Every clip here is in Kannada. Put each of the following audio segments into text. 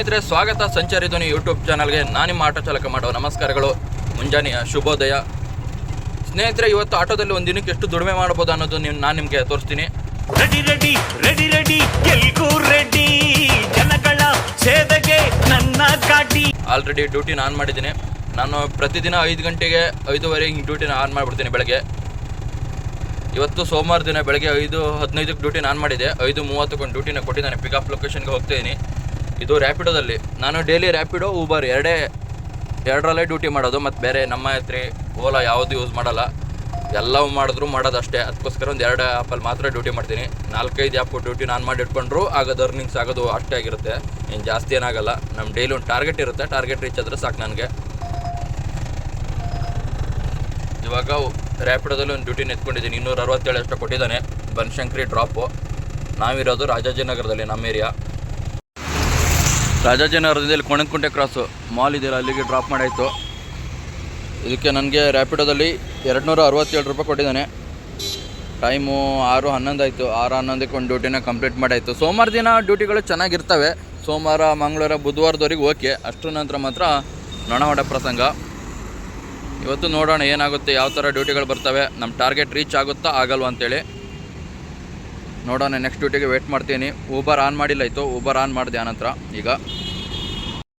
ಸ್ನೇಹಿತರೆ ಸ್ವಾಗತ ಸಂಚಾರಿ ಧ್ವನಿ ಯೂಟ್ಯೂಬ್ ಚಾನಲ್ಗೆ. ನಾನು ನಿಮ್ಮ ಆಟೋ ಚಾಲಕ ಮಾಡುವ ನಮಸ್ಕಾರಗಳು. ಮುಂಜಾನೆಯ ಶುಭೋದಯ. ಸ್ನೇಹಿತರೆ ಇವತ್ತು ಆಟೋದಲ್ಲಿ ಒಂದು ದಿನಕ್ಕೆ ಎಷ್ಟು ದುಡಿಮೆ ಮಾಡ್ಬೋದು ಅನ್ನೋದು ನೀವು ನಾನು ನಿಮಗೆ ತೋರಿಸ್ತೀನಿ. ರೆಡಿ ರೆಡಿ ರೆಡಿ ರೆಡಿ ಎಲ್ಗೂ ರೆಡಿ ಜನಗಳ ಸೇವೆಗೆ ನನ್ನ ಗಾಡಿ ಆಲ್ರೆಡಿ ಡ್ಯೂಟಿನ ಆನ್ ಮಾಡಿದ್ದೀನಿ. ನಾನು ಪ್ರತಿದಿನ ಐದು ಗಂಟೆಗೆ ಐದುವರೆ ಹಿಂಗೆ ಡ್ಯೂಟಿನ ಆನ್ ಮಾಡಿಬಿಡ್ತೀನಿ ಬೆಳಗ್ಗೆ. ಇವತ್ತು ಸೋಮವಾರ ದಿನ ಬೆಳಗ್ಗೆ ಐದು ಹದಿನೈದಕ್ಕೆ ಡ್ಯೂಟಿ ಆನ್ ಮಾಡಿದೆ. ಐದು ಮೂವತ್ತಕ್ಕೊಂದು ಡ್ಯೂಟಿನ ಕೊಟ್ಟಿದ್ದಾನೆ. ಪಿಕಪ್ ಲೊಕೇಶನ್ಗೆ ಹೋಗ್ತಿದ್ದೀನಿ ಇದು ರ್ಯಾಪಿಡೋದಲ್ಲಿ ನಾನು ಡೈಲಿ ರ್ಯಾಪಿಡೋ ಊಬರ್ ಎರಡೇ, ಎರಡರಲ್ಲೇ ಡ್ಯೂಟಿ ಮಾಡೋದು, ಮತ್ತು ಬೇರೆ ನಮ್ಮ ಹತ್ರ ಓಲಾ ಯಾವುದು ಯೂಸ್ ಮಾಡಲ್ಲ. ಎಲ್ಲವೂ ಮಾಡಿದ್ರು ಮಾಡೋದು ಅಷ್ಟೇ ಅದಕ್ಕೋಸ್ಕರ ಒಂದು ಎರಡು ಆ್ಯಪಲ್ಲಿ ಮಾತ್ರ ಡ್ಯೂಟಿ ಮಾಡ್ತೀನಿ. ನಾಲ್ಕೈದು ಆ್ಯಪ್ ಡ್ಯೂಟಿ ನಾನು ಮಾಡಿ ಇಟ್ಕೊಂಡ್ರು, ಆಗೋದು ಅರ್ನಿಂಗ್ಸ್ ಆಗೋದು ಅಷ್ಟೇ ಆಗಿರುತ್ತೆ. ಏನು ಜಾಸ್ತಿ ಏನಾಗಲ್ಲ ನಮ್ಮ ಡೈಲಿ ಒಂದು ಟಾರ್ಗೆಟ್ ಇರುತ್ತೆ. ಟಾರ್ಗೆಟ್ ರೀಚ್ ಆದರೆ ಸಾಕು ನನಗೆ. ಇವಾಗ ರ್ಯಾಪಿಡೋದಲ್ಲಿ ಒಂದು ಡ್ಯೂಟಿ ಎತ್ಕೊಂಡಿದ್ದೀನಿ ಇನ್ನೂರ ಅರವತ್ತೇಳು ಅಷ್ಟು ಕೊಟ್ಟಿದ್ದಾನೆ. ಬನಶಂಕರಿ ಡ್ರಾಪು ನಾವಿರೋದು ರಾಜಾಜಿನಗರದಲ್ಲಿ, ನಮ್ಮ ಏರಿಯಾ ರಾಜಾಜಿನಗರದಿಂದ ಇಲ್ಲಿ ಕೊಣಕುಂಟೆ ಕ್ರಾಸು ಮಾಲ್ ಇದೆಯಲ್ಲ, ಅಲ್ಲಿಗೆ ಡ್ರಾಪ್ ಮಾಡಾಯಿತು. ಇದಕ್ಕೆ ನನಗೆ ರ್ಯಾಪಿಡೋದಲ್ಲಿ ಎರಡು ನೂರ ಅರವತ್ತೇಳು ರೂಪಾಯಿ ಕೊಟ್ಟಿದ್ದಾನೆ. ಟೈಮು ಆರು ಹನ್ನೊಂದು ಆಯಿತು. ಆರು ಹನ್ನೊಂದಕ್ಕೆ ಒಂದು ಡ್ಯೂಟಿನ ಕಂಪ್ಲೀಟ್ ಮಾಡಾಯಿತು. ಸೋಮವಾರ ದಿನ ಡ್ಯೂಟಿಗಳು ಚೆನ್ನಾಗಿರ್ತವೆ. ಸೋಮವಾರ, ಮಂಗಳವಾರ, ಬುಧವಾರದವರೆಗೆ ಓಕೆ ಅಷ್ಟರ ನಂತರ ಮಾತ್ರ ನೊಣಹೊಡ ಪ್ರಸಂಗ. ಇವತ್ತು ನೋಡೋಣ ಏನಾಗುತ್ತೆ, ಯಾವ ಥರ ಡ್ಯೂಟಿಗಳು ಬರ್ತವೆ ನಮ್ಮ ಟಾರ್ಗೆಟ್ ರೀಚ್ ಆಗುತ್ತಾ ಆಗಲ್ವ ಅಂತೇಳಿ. ನೋಡೋಣ ನೆಕ್ಸ್ಟ್ ಡ್ಯೂಟಿಗೆ ವೇಟ್ ಮಾಡ್ತೀನಿ. ಊಬರ್ ಆನ್ ಮಾಡಿಲ್ಲ ಆಯಿತು. ಊಬರ್ ಆನ್ ಮಾಡಿದೆ ಆನಂತರ ಈಗ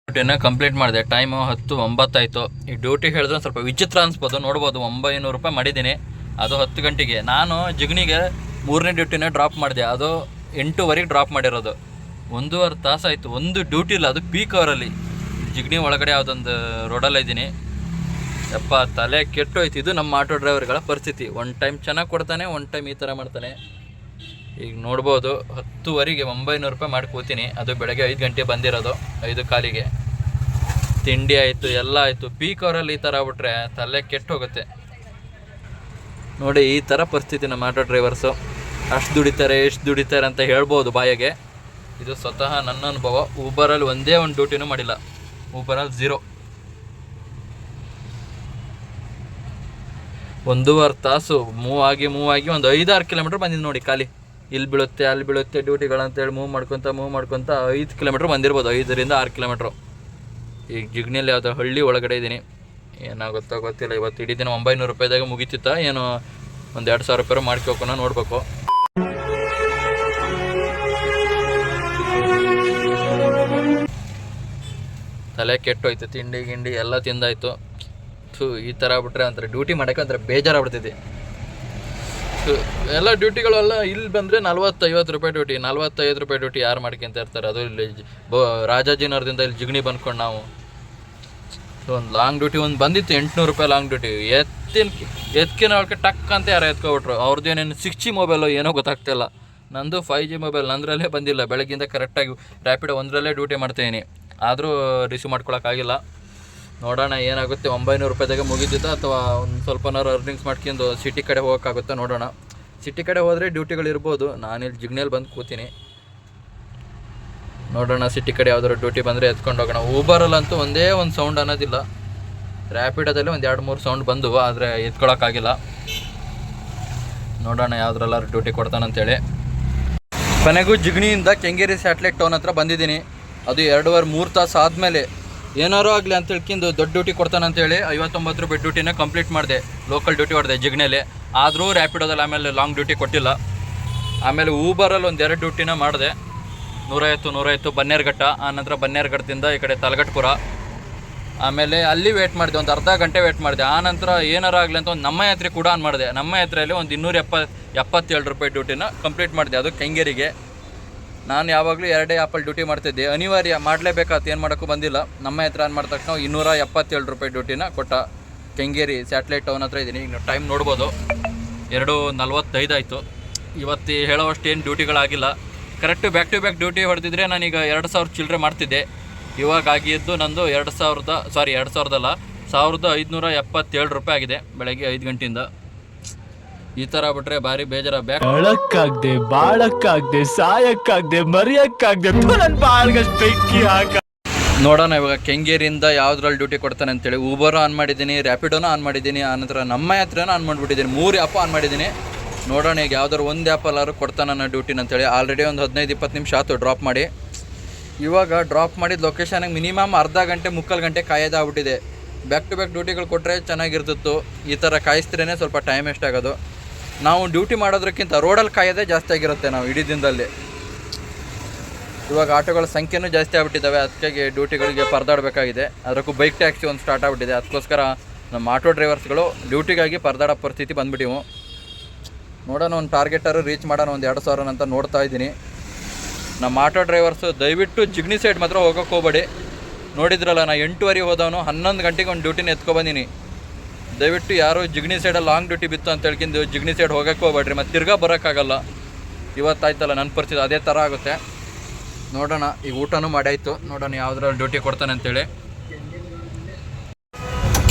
ಡ್ಯೂಟಿನ ಕಂಪ್ಲೀಟ್ ಮಾಡಿದೆ. ಟೈಮು ಹತ್ತು ಒಂಬತ್ತಾಯಿತು ಈ ಡ್ಯೂಟಿ ಹೇಳಿದ್ರೆ ಸ್ವಲ್ಪ ವಿಚಿತ್ರ ಅನ್ಸ್ಬೋದು. ನೋಡ್ಬೋದು, ಒಂಬೈನೂರು ರೂಪಾಯಿ ಮಾಡಿದ್ದೀನಿ. ಅದು ಹತ್ತು ಗಂಟೆಗೆ. ನಾನು ಜಿಗ್ನಿಗೆ ಮೂರನೇ ಡ್ಯೂಟಿನ ಡ್ರಾಪ್ ಮಾಡಿದೆ. ಅದು ಎಂಟೂವರೆಗೆ ಡ್ರಾಪ್ ಮಾಡಿರೋದು. ಒಂದೂವರೆ ತಾಸಾಯಿತು ಒಂದು ಡ್ಯೂಟಿ ಇಲ್ಲ. ಅದು ಪೀಕ್ ಅವರಲ್ಲಿ ಜಿಗ್ನಿ ಒಳಗಡೆ ಯಾವುದೊಂದು ರೋಡಲ್ಲಿ ಇದ್ದೀನಿ. ಯಪ್ಪ, ತಲೆ ಕೆಟ್ಟೋಯ್ತು ಇದು ನಮ್ಮ ಆಟೋ ಡ್ರೈವರ್ಗಳ ಪರಿಸ್ಥಿತಿ. ಒನ್ ಟೈಮ್ ಚೆನ್ನಾಗಿ ಕೊಡ್ತಾನೆ ಒನ್ ಟೈಮ್ ಈ ಥರ ಮಾಡ್ತಾನೆ. ಈಗ ನೋಡ್ಬೋದು, ಹತ್ತುವರೆಗೆ ಒಂಬೈನೂರು ರೂಪಾಯಿ ಮಾಡಿ ಕೂತೀನಿ. ಅದು ಬೆಳಗ್ಗೆ ಐದು ಗಂಟೆ ಬಂದಿರೋದು, ಐದು ಕಾಲಿಗೆ. ತಿಂಡಿ ಆಯಿತು, ಎಲ್ಲ ಆಯಿತು. ಪೀಕ್ ಅವರಲ್ಲಿ ಈ ಥರ ಆಗ್ಬಿಟ್ರೆ ತಲೆ ಕೆಟ್ಟು ಹೋಗುತ್ತೆ. ನೋಡಿ, ಈ ಥರ ಪರಿಸ್ಥಿತಿ ನಮ್ಮ ಆಟೋ ಡ್ರೈವರ್ಸು. ಅಷ್ಟು ದುಡಿತಾರೆ ಎಷ್ಟು ದುಡಿತಾರೆ ಅಂತ ಹೇಳ್ಬೋದು ಬಾಯಿಗೆ. ಇದು ಸ್ವತಃ ನನ್ನ ಅನುಭವ. ಊಬರಲ್ಲಿ ಒಂದೇ ಒಂದು ಡ್ಯೂಟಿನೂ ಮಾಡಿಲ್ಲ. ಊಬರಲ್ಲಿ ಝೀರೋ ಒಂದೂವರೆ ತಾಸು, ಮೂವ್ ಆಗಿ ಮೂವ್ ಆಗಿ ಒಂದು ಐದಾರು ಕಿಲೋಮೀಟ್ರ್ ಬಂದಿದ್ದು ನೋಡಿ, ಖಾಲಿ. ಇಲ್ಲಿ ಬೀಳುತ್ತೆ, ಅಲ್ಲಿ ಬೀಳುತ್ತೆ ಡ್ಯೂಟಿಗಳಂತೇಳಿ ಮೂವ್ ಮಾಡ್ಕೊತ ಮೂವ್ ಮಾಡ್ಕೊತ ಐದು ಕಿಲೋಮೀಟ್ರ್ ಬಂದಿರ್ಬೋದು, ಐದರಿಂದ ಆರು ಕಿಲೋಮೀಟ್ರು ಈಗ ಜಿಗ್ನಿಯಲ್ಲಿ ಯಾವುದೋ ಹಳ್ಳಿ ಒಳಗಡೆ ಇದ್ದೀನಿ ಏನಾಗುತ್ತೋ ಗೊತ್ತಿಲ್ಲ, ಇವತ್ತು ಇಡೀ ದಿನ ಒಂಬೈನೂರು ರೂಪಾಯಿದಾಗ ಮುಗಿತಿತ್ತ, ಏನು ಒಂದು ಎರಡು ಸಾವಿರ ರೂಪಾಯಿ ಮಾಡ್ಕೋಕೋಣ ನೋಡಬೇಕು. ತಲೆ ಕೆಟ್ಟೋಯ್ತು ತಿಂಡಿ ಗಿಂಡಿ ಎಲ್ಲ ತಿಂದಾಯ್ತು. ಥು, ಈ ಥರ ಬಿಟ್ರೆ ಒಂಥರ ಡ್ಯೂಟಿ ಮಾಡೋಕೆ ಒಂಥರ ಬೇಜಾರಾಗ್ಬಿಡ್ತೈತಿ ಎಲ್ಲ ಡ್ಯೂಟಿಗಳೆಲ್ಲ ಇಲ್ಲಿ ಬಂದರೆ ನಲ್ವತ್ತೈವತ್ತು ರೂಪಾಯಿ ಡ್ಯೂಟಿ, ನಲ್ವತ್ತೈದು ರೂಪಾಯಿ ಡ್ಯೂಟಿ ಯಾರು ಮಾಡ್ಕೊಂತ ಇರ್ತಾರೆ? ಅದು ಇಲ್ಲಿ ಬೋ ರಾಜಾಜಿನಗರದಿಂದ ಇಲ್ಲಿ ಜಿಗಣಿ ಬಂದ್ಕೊಂಡು ನಾವು. ಒಂದು ಲಾಂಗ್ ಡ್ಯೂಟಿ ಒಂದು ಬಂದಿತ್ತು ಎಂಟುನೂರು ರೂಪಾಯಿ ಲಾಂಗ್ ಡ್ಯೂಟಿ ಎತ್ತಿನ ಎತ್ಕಿನ ಒಳಗೆ ಟಕ್ ಅಂತ ಯಾರು ಎತ್ಕೊಬಿಟ್ರು. ಅವ್ರದ್ದು ಏನೇನು ಸಿಕ್ಸ್ ಜಿ ಮೊಬೈಲು ಏನೋ ಗೊತ್ತಾಗ್ತಿಲ್ಲ. ನಂದು ಫೈವ್ ಜಿ ಮೊಬೈಲ್ ನಂದರಲ್ಲೇ ಬಂದಿಲ್ಲ. ಬೆಳಗ್ಗಿಂದ ಕರೆಕ್ಟಾಗಿ ರ್ಯಾಪಿಡ್ ಒಂದರಲ್ಲೇ ಡ್ಯೂಟಿ ಮಾಡ್ತೀನಿ ಆದರೂ ರಿಸೀವ್ ಮಾಡ್ಕೊಳಕ್ಕಾಗಿಲ್ಲ. ನೋಡೋಣ ಏನಾಗುತ್ತೆ. ಒಂಬೈನೂರು ರೂಪಾಯಿದಾಗ ಮುಗಿದಿದ್ದ ಅಥವಾ ಒಂದು ಸ್ವಲ್ಪನಾರು ಅರ್ನಿಂಗ್ಸ್ ಮಾಡ್ಕೊಂಡು ಸಿಟಿ ಕಡೆ ಹೋಗೋಕ್ಕಾಗುತ್ತಾ ನೋಡೋಣ. ಸಿಟಿ ಕಡೆ ಹೋದರೆ ಡ್ಯೂಟಿಗಳು ಇರ್ಬೋದು. ನಾನಿಲ್ಲಿ ಜಿಗ್ನೇಲಿ ಬಂದು ಕೂತೀನಿ. ನೋಡೋಣ ಸಿಟಿ ಕಡೆ ಯಾವ್ದಾದ್ರು ಡ್ಯೂಟಿ ಬಂದರೆ ಎತ್ಕೊಂಡು ಹೋಗೋಣ. ಊಬರಲ್ಲಂತೂ ಒಂದೇ ಒಂದು ಸೌಂಡ್ ಅನ್ನೋದಿಲ್ಲ. ರ್ಯಾಪಿಡೋದಲ್ಲಿ ಒಂದು ಎರಡು ಮೂರು ಸೌಂಡ್ ಬಂದು ಆದರೆ ಎತ್ಕೊಳೋಕ್ಕಾಗಿಲ್ಲ. ನೋಡೋಣ ಯಾವ್ದ್ರಲ್ಲಾರು ಡ್ಯೂಟಿ ಕೊಡ್ತಾನಂತೇಳಿ ಕೊನೆಗೂ ಜಿಗಣಿಯಿಂದ ಕೆಂಗೇರಿ ಸ್ಯಾಟ್ಲೈಟ್ ಟೌನ್ ಹತ್ರ ಬಂದಿದ್ದೀನಿ. ಅದು ಎರಡೂವರೆ ಮೂರು ತಾಸು ಆದಮೇಲೆ ಏನಾರು ಆಗಲಿ ಅಂತ ಹೇಳ್ಕೊಂಡು ದೊಡ್ಡ ಡ್ಯೂಟಿ ಕೊಡ್ತಾನಂತೇಳಿ ಐವತ್ತೊಂಬತ್ತು ರೂಪಾಯಿ ಡ್ಯೂಟಿನ ಕಂಪ್ಲೀಟ್ ಮಾಡಿದೆ. ಲೋಕಲ್ ಡ್ಯೂಟಿ ಹೊಡೆದೆ ಜಿಗ್ನೇಲಿ ಆದರೂ ರ್ಯಾಪಿಡೋದಲ್ಲಿ ಆಮೇಲೆ ಲಾಂಗ್ ಡ್ಯೂಟಿ ಕೊಟ್ಟಿಲ್ಲ. ಆಮೇಲೆ ಊಬರಲ್ಲಿ ಒಂದು ಎರಡು ಡ್ಯೂಟಿನ ಮಾಡಿದೆ. ನೂರೈವತ್ತು ನೂರೈವತ್ತು ಬನ್ನೇರುಘಟ್ಟ. ಆನಂತರ ಬನ್ನೇರುಘಟ್ಟದಿಂದ ಈ ಕಡೆ ತಲಗಟ್ಪುರ. ಆಮೇಲೆ ಅಲ್ಲಿ ವೇಟ್ ಮಾಡಿದೆ, ಒಂದು ಅರ್ಧ ಗಂಟೆ ವೇಟ್ ಮಾಡಿದೆ. ಆನಂತರ ಏನಾರು ಆಗಲಿ ಅಂತ ಒಂದು ನಮ್ಮ ಯಾತ್ರೆ ಕೂಡ ಆನ್ ಮಾಡಿದೆ. ನಮ್ಮ ಯಾತ್ರೆಯಲ್ಲಿ ಒಂದು ಇನ್ನೂರ ಎಪ್ಪ ಎಪ್ಪತ್ತೇಳು ರೂಪಾಯಿ ಡ್ಯೂಟಿನ ಕಂಪ್ಲೀಟ್ ಮಾಡಿದೆ. ಅದು ಕೆಂಗೇರಿಗೆ. ನಾನು ಯಾವಾಗಲೂ ಎರಡೇ ಆ್ಯಪಲ್ಲಿ ಡ್ಯೂಟಿ ಮಾಡ್ತಿದ್ದೆ. ಅನಿವಾರ್ಯ ಮಾಡಲೇಬೇಕಾತ ಏನು ಮಾಡೋಕ್ಕೂ ಬಂದಿಲ್ಲ. ನಮ್ಮ ಹತ್ರ ಆನ್ ಮಾಡಿದ ತಕ್ಷಣ ಇನ್ನೂರ ಎಪ್ಪತ್ತೇಳು ರೂಪಾಯಿ ಡ್ಯೂಟಿನ ಕೊಟ್ಟ ಕೆಂಗೇರಿ ಸ್ಯಾಟ್ಲೈಟ್ ಟೌನ್ ಹತ್ರ ಇದ್ದೀನಿ ಈಗ ಟೈಮ್ ನೋಡ್ಬೋದು. ಎರಡು ನಲ್ವತ್ತೈದು ಆಯಿತು. ಇವತ್ತು ಹೇಳೋವಷ್ಟು ಏನು ಡ್ಯೂಟಿಗಳಾಗಿಲ್ಲ. Correct back to back duty ಹೊಡೆದಿದ್ರೆ ನಾನೀಗ ಎರಡು ಸಾವಿರ ಚಿಲ್ಲರೆ ಮಾಡ್ತಿದ್ದೆ. ಇವಾಗ ಆಗಿದ್ದು ನಂದು ಎರಡು ಸಾವಿರದ ಸಾರಿ ಎರಡು ಸಾವಿರದಲ್ಲ ಸಾವಿರದ ಐದುನೂರ ಎಪ್ಪತ್ತೇಳು ರೂಪಾಯಿ ಆಗಿದೆ. ಬೆಳಗ್ಗೆ ಐದು ಗಂಟೆಯಿಂದ. ಈ ತರ ಬಿಟ್ರೆ ಭಾರಿ ಬೇಜಾರ ಬ್ಯಾಕ್ ಅಳಕ್ಕಾಗ್ದೆ ಬಾಳಕ್ಕಾಗ್ದೆ ಸಾಯಕ್ಕಾಗ್ದೆ ಮರಿಯಕ್ಕಾಗ್ದೆ ನನ್ ಬಾಳ್ಗಷ್ಟು ಬೆಂಕಿ ಹಾಕ ನೋಡೋಣ ಇವಾಗ ಕೆಂಗೇರಿಯಿಂದ ಯಾವ್ದ್ರಲ್ಲಿ ಡ್ಯೂಟಿ ಕೊಡ್ತಾನೆ ಅಂತೇಳಿ. ಊಬರ್ ಆನ್ ಮಾಡಿದ್ದೀನಿ ರ್ಯಾಪಿಡೋನ ಆನ್ ಮಾಡಿದ್ದೀನಿ ಆನಂತರ ನಮ್ಮ ಯಾತ್ರೆನ ಆನ್ ಮಾಡಿಬಿಟ್ಟಿದ್ದೀನಿ. ಮೂರು ಆ್ಯಪ್ ಆನ್ ಮಾಡಿದ್ದೀನಿ. ನೋಡೋಣ ಈಗ ಯಾವ್ದಾದ್ರು ಒಂದು ಆ್ಯಪ್ ಕೊಡ್ತಾನೆ ನನ್ನ ಡ್ಯೂಟಿನ ಅಂತೇಳಿ. ಆಲ್ರೆಡಿ ಒಂದು ಹದಿನೈದು ಇಪ್ಪತ್ತು ನಿಮಿಷ ಆಯ್ತು ಡ್ರಾಪ್ ಮಾಡಿ. ಇವಾಗ ಡ್ರಾಪ್ ಮಾಡಿದ ಲೊಕೇಶನಿಗೆ ಮಿನಿಮಮ್ ಅರ್ಧ ಗಂಟೆ ಮುಕ್ಕಾಲು ಗಂಟೆ ಕಾಯೋದಾಗ್ಬಿಟ್ಟಿದೆ ಬ್ಯಾಕ್ ಟು ಬ್ಯಾಕ್ ಡ್ಯೂಟಿಗಳು ಕೊಟ್ಟರೆ ಚೆನ್ನಾಗಿರ್ತಿತ್ತು. ಈ ಥರ ಕಾಯಿಸ್ತ್ರೇ ಸ್ವಲ್ಪ ಟೈಮ್ ಎಷ್ಟಾಗೋದು ನಾವು ಡ್ಯೂಟಿ ಮಾಡೋದಕ್ಕಿಂತ ರೋಡಲ್ಲಿ ಕಾಯೋದೇ ಜಾಸ್ತಿ ಆಗಿರುತ್ತೆ ನಾವು ಇಡೀ ದಿನದಲ್ಲಿ. ಇವಾಗ ಆಟೋಗಳ ಸಂಖ್ಯೆನೂ ಜಾಸ್ತಿ ಆಗ್ಬಿಟ್ಟಿದ್ದಾವೆ, ಅದಕ್ಕಾಗಿ ಡ್ಯೂಟಿಗಳಿಗೆ ಪರದಾಡಬೇಕಾಗಿದೆ. ಅದಕ್ಕೂ ಬೈಕ್ ಟ್ಯಾಕ್ಸಿ ಒಂದು ಸ್ಟಾರ್ಟ್ ಆಗ್ಬಿಟ್ಟಿದೆ. ಅದಕ್ಕೋಸ್ಕರ ನಮ್ಮ ಆಟೋ ಡ್ರೈವರ್ಸ್ಗಳು ಡ್ಯೂಟಿಗಾಗಿ ಪರದಾಡೋ ಪರಿಸ್ಥಿತಿ ಬಂದ್ಬಿಟ್ಟಿವು. ನೋಡೋಣ ಒಂದು ಟಾರ್ಗೆಟರು ರೀಚ್ ಮಾಡೋಣ, ಒಂದು ಎರಡು ಸಾವಿರ ಅಂತ ನೋಡ್ತಾ ಇದ್ದೀನಿ. ನಮ್ಮ ಆಟೋ ಡ್ರೈವರ್ಸು ದಯವಿಟ್ಟು ಜಿಗ್ನಿ ಸೈಡ್ ಮಾತ್ರ ಹೋಗೋಕೆ ಹೋಗಬೇಡಿ. ನೋಡಿದ್ರಲ್ಲ ನಾನು ಎಂಟುವರೆ ಹೋದವನು, ಹನ್ನೊಂದು ಗಂಟೆಗೆ ಒಂದು ಡ್ಯೂಟಿನ ಎತ್ಕೊಬಂದೀನಿ ದಯವಿಟ್ಟು ಯಾರು ಜಿಗ್ನಿ ಸೈಡಲ್ಲಿ ಲಾಂಗ್ ಡ್ಯೂಟಿ ಬಿತ್ತು ಅಂತ ಹೇಳ್ಕೊಂಡು ಜಿಗ್ನಿ ಸೈಡ್ ಹೋಗಕ್ಕೆ ಹೋಗ್ಬೇಡ್ರಿ, ಮತ್ತೆ ತಿರ್ಗಾ ಬರೋಕ್ಕಾಗಲ್ಲ. ಇವತ್ತಾಯ್ತಲ್ಲ ನನ್ನ ಪರಿಸ್ಥಿತಿ ಅದೇ ಥರ ಆಗುತ್ತೆ. ನೋಡೋಣ, ಈಗ ಊಟನೂ ಮಾಡಾಯಿತು ನೋಡೋಣ ಯಾವುದ್ರಲ್ಲಿ ಡ್ಯೂಟಿ ಕೊಡ್ತಾನೆ ಅಂತೇಳಿ.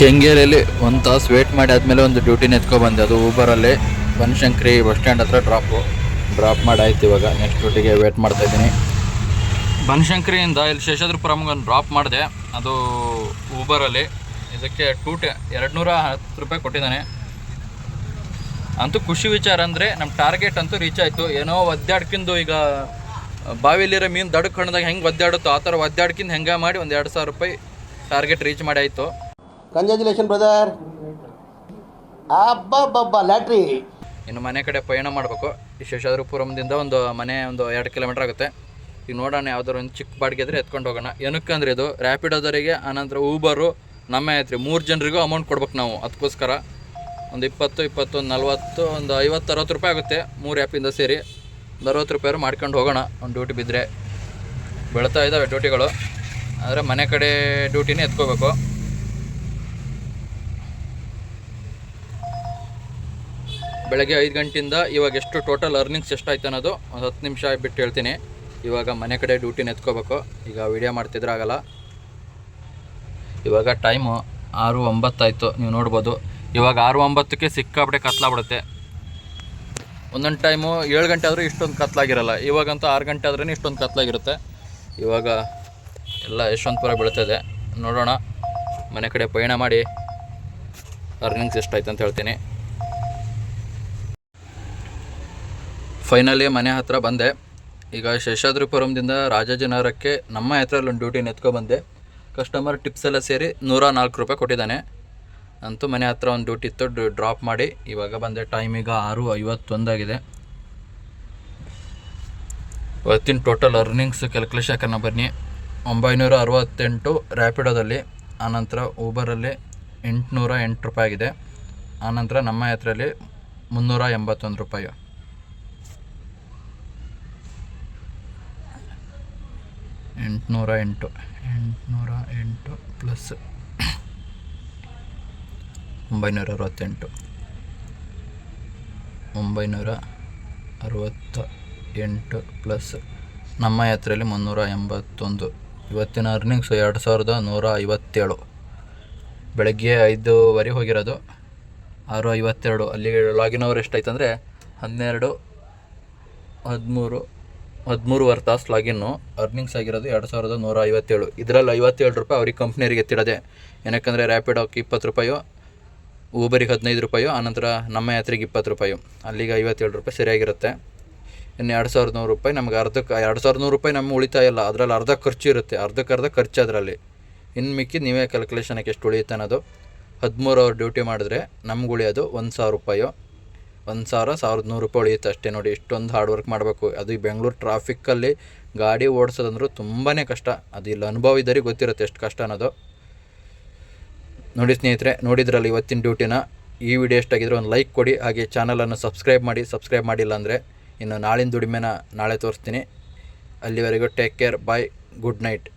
ಕೆಂಗೇರಿಯಲ್ಲಿ ಒಂದು ತಾಸು ವೇಟ್ ಮಾಡಿ ಆದಮೇಲೆ ಒಂದು ಡ್ಯೂಟಿನ ಎತ್ಕೊಬಂದೆ ಅದು ಊಬರಲ್ಲಿ ಬನಶಂಕರಿ ಬಸ್ ಸ್ಟ್ಯಾಂಡ್ ಹತ್ರ ಡ್ರಾಪು ಡ್ರಾಪ್ ಮಾಡಾಯ್ತು ಇವಾಗ. ನೆಕ್ಸ್ಟ್ ಡ್ಯೂಟಿಗೆ ವೇಟ್ ಮಾಡ್ತಾ ಇದ್ದೀನಿ. ಬನಶಂಕರಿಯಿಂದ ಇಲ್ಲಿ ಶೇಷಾದ್ರಿಪುರಮ್ಗೆ ಒಂದು ಡ್ರಾಪ್ ಮಾಡಿದೆ. ಅದು ಊಬರಲ್ಲಿ ಇದಕ್ಕೆ ಟೂ ಟೆ ಎರಡು ನೂರ ಹತ್ತು ರೂಪಾಯಿ ಕೊಟ್ಟಿದ್ದಾನೆ. ಅಂತೂ ಖುಷಿ ವಿಚಾರ ಅಂದರೆ ನಮ್ಮ ಟಾರ್ಗೆಟ್ ಅಂತೂ ರೀಚ್ ಆಯಿತು. ಏನೋ ಒದ್ದಾಡ್ಕಿಂದು ಈಗ ಬಾವಿಲಿರೋ ಮೀನು ದಡಕ್ಕೆ ಕಣ್ಣದಾಗ ಹೆಂಗೆ ಒದ್ದಾಡುತ್ತೋ ಆ ಥರ ಒದ್ದಾಡ್ಕಿಂದು ಹೆಂಗೆ ಮಾಡಿ ಒಂದು ಎರಡು ಸಾವಿರ ರೂಪಾಯಿ ಟಾರ್ಗೆಟ್ ರೀಚ್ ಮಾಡಿ ಆಯಿತು. ಕಂಗ್ರ್ಯಾಚುಲೇಷನ್ ಬ್ರದರ್ ಅಬ್ಬಬ್ಬಬ್ಬ ಲ್ಯಾಟ್ರಿ. ಇನ್ನು ಮನೆ ಕಡೆ ಪಯಣ ಮಾಡಬೇಕು. ಈ ಶೇಷಾದ್ರಿಪುರಮದಿಂದ ಒಂದು ಮನೆ ಒಂದು ಎರಡು ಕಿಲೋಮೀಟ್ರ್ ಆಗುತ್ತೆ. ಈಗ ನೋಡೋಣ ಯಾವ್ದಾದ್ರು ಒಂದು ಚಿಕ್ಕ ಬಾಡಿಗೆ ಇದ್ರೆ ಎತ್ಕೊಂಡು ಹೋಗೋಣ. ಏನಕ್ಕೆ ಅಂದರೆ ಇದು ರ್ಯಾಪಿಡೋದವರಿಗೆ ಆನಂತರ ಊಬರು ನಮ್ಮ ಐತ್ರಿ ಮೂರು ಜನರಿಗೂ ಅಮೌಂಟ್ ಕೊಡ್ಬೇಕು ನಾವು. ಅದಕ್ಕೋಸ್ಕರ ಒಂದು ಇಪ್ಪತ್ತು, ಇಪ್ಪತ್ತೊಂದು, ನಲ್ವತ್ತು, ಒಂದು ಐವತ್ತು, ಅರವತ್ತು ರೂಪಾಯಿ ಆಗುತ್ತೆ ಮೂರು ಆ್ಯಪಿಂದ ಸೇರಿ. ಒಂದು ಅರವತ್ತು ರೂಪಾಯಿ ಮಾಡ್ಕೊಂಡು ಹೋಗೋಣ, ಒಂದು ಡ್ಯೂಟಿ ಬಿದ್ದರೆ ಬೆಳೀತಾ ಇದ್ದಾವೆ ಡ್ಯೂಟಿಗಳು ಆದರೆ ಮನೆ ಕಡೆ ಡ್ಯೂಟಿನೇ ಎತ್ಕೋಬೇಕು. ಬೆಳಗ್ಗೆ ಐದು ಗಂಟೆಯಿಂದ ಇವಾಗ ಎಷ್ಟು ಟೋಟಲ್ ಅರ್ನಿಂಗ್ಸ್ ಎಷ್ಟಾಯ್ತು ಅನ್ನೋದು ಒಂದು ಹತ್ತು ನಿಮಿಷ ಬಿಟ್ಟು ಹೇಳ್ತೀನಿ. ಇವಾಗ ಮನೆ ಕಡೆ ಡ್ಯೂಟಿನ ಎತ್ಕೋಬೇಕು. ಈಗ ವಿಡಿಯೋ ಮಾಡ್ತಿದ್ರೆ ಆಗಲ್ಲ. ಇವಾಗ ಟೈಮು ಆರು ಒಂಬತ್ತಾಯಿತು, ನೀವು ನೋಡ್ಬೋದು. ಇವಾಗ ಆರು ಒಂಬತ್ತಕ್ಕೆ ಸಿಕ್ಕಾಬಿಟ್ಟೆ ಕತ್ಲಾಗ್ಬಿಡುತ್ತೆ. ಒಂದೊಂದು ಟೈಮು ಏಳು ಗಂಟೆ ಆದರೂ ಇಷ್ಟೊಂದು ಕತ್ಲಾಗಿರಲ್ಲ. ಇವಾಗಂತೂ ಆರು ಗಂಟೆ ಆದ್ರೇ ಇಷ್ಟೊಂದು ಕತ್ಲಾಗಿರುತ್ತೆ. ಇವಾಗ ಎಲ್ಲ ಯಶವಂತಪುರ ಬೀಳ್ತದೆ. ನೋಡೋಣ. ಮನೆ ಕಡೆ ಪಯಣ ಮಾಡಿ. ಅರ್ನಿಂಗ್ಸ್ ಎಷ್ಟಾಯ್ತು ಅಂತ ಹೇಳ್ತೀನಿ. ಫೈನಲಿ ಮನೆ ಹತ್ರ ಬಂದೆ. ಈಗ ಶೇಷಾದ್ರಿಪುರಮದಿಂದ ರಾಜಾಜಿನಗರಕ್ಕೆ ನಮ್ಮ ಹತ್ರದಲ್ಲಿ ಒಂದು ಡ್ಯೂಟಿನ ಎತ್ಕೊಬಂದೆ ಕಸ್ಟಮರ್ ಟಿಪ್ಸ್ ಎಲ್ಲ ಸೇರಿ ನೂರ ನಾಲ್ಕು ರೂಪಾಯಿ ಕೊಟ್ಟಿದ್ದಾನೆ. ಅಂತೂ ಮನೆ ಹತ್ರ ಒಂದು ಡ್ಯೂಟಿ ಇತ್ತು ಡ್ರಾಪ್ ಮಾಡಿ. ಇವಾಗ ಬಂದೆ ಟೈಮ್ ಈಗ ಆರು ಐವತ್ತೊಂದಾಗಿದೆ ಇವತ್ತಿನ ಟೋಟಲ್ ಅರ್ನಿಂಗ್ಸ್ ಕ್ಯಾಲ್ಕುಲೇಷನ್ ಹಾಕೋಣ ಬನ್ನಿ. ಒಂಬೈನೂರ ಅರವತ್ತೆಂಟು ರ್ಯಾಪಿಡೋದಲ್ಲಿ ಆನಂತರ ಊಬರಲ್ಲಿ ಎಂಟುನೂರ ಎಂಟು ರೂಪಾಯಿ ಆಗಿದೆ. ಆನಂತರ ನಮ್ಮ ಹತ್ರಲ್ಲಿ ಮುನ್ನೂರ ಎಂಬತ್ತೊಂದು ರೂಪಾಯಿ. ಎಂಟುನೂರ ಎಂಟು ಎಂಟುನೂರ ಎಂಟು ಪ್ಲಸ್ ಒಂಬೈನೂರ ಅರವತ್ತೆಂಟು, ಒಂಬೈನೂರ ಅರವತ್ತ ಎಂಟು ಪ್ಲಸ್ ನಮ್ಮ ಯಾತ್ರೆಯಲ್ಲಿ ಮುನ್ನೂರ ಎಂಬತ್ತೊಂದು. ಇವತ್ತಿನ ಅರ್ನಿಂಗ್ಸ್ ಎರಡು ಸಾವಿರದ ನೂರ ಐವತ್ತೇಳು. ಬೆಳಗ್ಗೆ ಐದೂವರೆ ಹೋಗಿರೋದು ಆರು ಐವತ್ತೆರಡು ಅಲ್ಲಿಗೆ ಲಾಗಿನ್ ಅವರ್ ಎಷ್ಟಾಯ್ತಂದರೆ ಹನ್ನೆರಡು, ಹದಿಮೂರು ಹದಿಮೂರುವರೆ ತಾಸು ಲಾಗಿನ್ನು ಅರ್ನಿಂಗ್ಸ್ ಆಗಿರೋದು ಎರಡು ಸಾವಿರದ ನೂರ ಐವತ್ತೇಳು. ಇದರಲ್ಲಿ ಐವತ್ತೇಳು ರೂಪಾಯಿ ಅವ್ರಿಗೆ ಕಂಪ್ನಿಯರಿಗೆ ಎತ್ತಿಡೋದೆ. ಏನಕ್ಕಂದರೆ ರ್ಯಾಪಿಡೋಕ್ಕೆ ಇಪ್ಪತ್ತು ರೂಪಾಯೋ ಊಬರಿಗೆ ಹದಿನೈದು ರೂಪಾಯಿ, ಆನಂತರ ನಮ್ಮ ಯಾತ್ರೆಗೆ ಇಪ್ಪತ್ತು ರೂಪಾಯಿ. ಅಲ್ಲಿಗೆ ಐವತ್ತೇಳು ರೂಪಾಯಿ ಸರಿಯಾಗಿರುತ್ತೆ. ಇನ್ನು ಎರಡು ಸಾವಿರದ ನೂರು ರೂಪಾಯಿ ನಮ್ಗೆ ಅರ್ಧಕ್ಕೆ, ಎರಡು ಸಾವಿರದ ನೂರು ರೂಪಾಯಿ ನಮ್ಮ ಉಳಿತಾಯ ಇಲ್ಲ. ಅದರಲ್ಲಿ ಅರ್ಧ ಖರ್ಚು ಇರುತ್ತೆ. ಅರ್ಧಕ್ಕೆ ಅರ್ಧ ಖರ್ಚು ಅದರಲ್ಲಿ. ಇನ್ನು ಮಿಕ್ಕಿ ನೀವೇ ಕ್ಯಾಲ್ಕುಲೇಷನಕ್ಕೆ ಎಷ್ಟು ಉಳಿಯುತ್ತೆ ಅನ್ನೋದು. ಹದಿಮೂರು ಅವರ್ ಡ್ಯೂಟಿ ಮಾಡಿದ್ರೆ ನಮ್ಗೆ ಉಳಿಯೋದು ಒಂದು ಸಾವಿರ ರೂಪಾಯು. ಒಂದು ಸಾವಿರ ಸಾವಿರದ ನೂರು ರೂಪಾಯಿ ಉಳಿಯುತ್ತೆ ಅಷ್ಟೇ ನೋಡಿ ಇಷ್ಟೊಂದು ಹಾರ್ಡ್ ವರ್ಕ್ ಮಾಡಬೇಕು. ಅದು ಈ ಬೆಂಗಳೂರು ಟ್ರಾಫಿಕ್ಕಲ್ಲಿ ಗಾಡಿ ಓಡಿಸೋದಂದ್ರೂ ತುಂಬಾ ಕಷ್ಟ. ಅದು ಇಲ್ಲಿ ಅನುಭವ ಇದ್ದರಿಗೆ ಗೊತ್ತಿರುತ್ತೆ ಎಷ್ಟು ಕಷ್ಟ ಅನ್ನೋದು. ನೋಡಿ ಸ್ನೇಹಿತರೆ, ನೋಡಿದ್ರಲ್ಲ ಇವತ್ತಿನ ಡ್ಯೂಟಿನ ಈ ವಿಡಿಯೋ ಎಷ್ಟಾಗಿದ್ರೆ ಒಂದು ಲೈಕ್ ಕೊಡಿ, ಹಾಗೆ ಚಾನಲನ್ನು ಸಬ್ಸ್ಕ್ರೈಬ್ ಮಾಡಿ ಸಬ್ಸ್ಕ್ರೈಬ್ ಮಾಡಿಲ್ಲ ಅಂದರೆ ಇನ್ನು ನಾಳಿನ ದುಡಿಮೆನ ನಾಳೆ ತೋರಿಸ್ತೀನಿ. ಅಲ್ಲಿವರೆಗೂ take care bye good night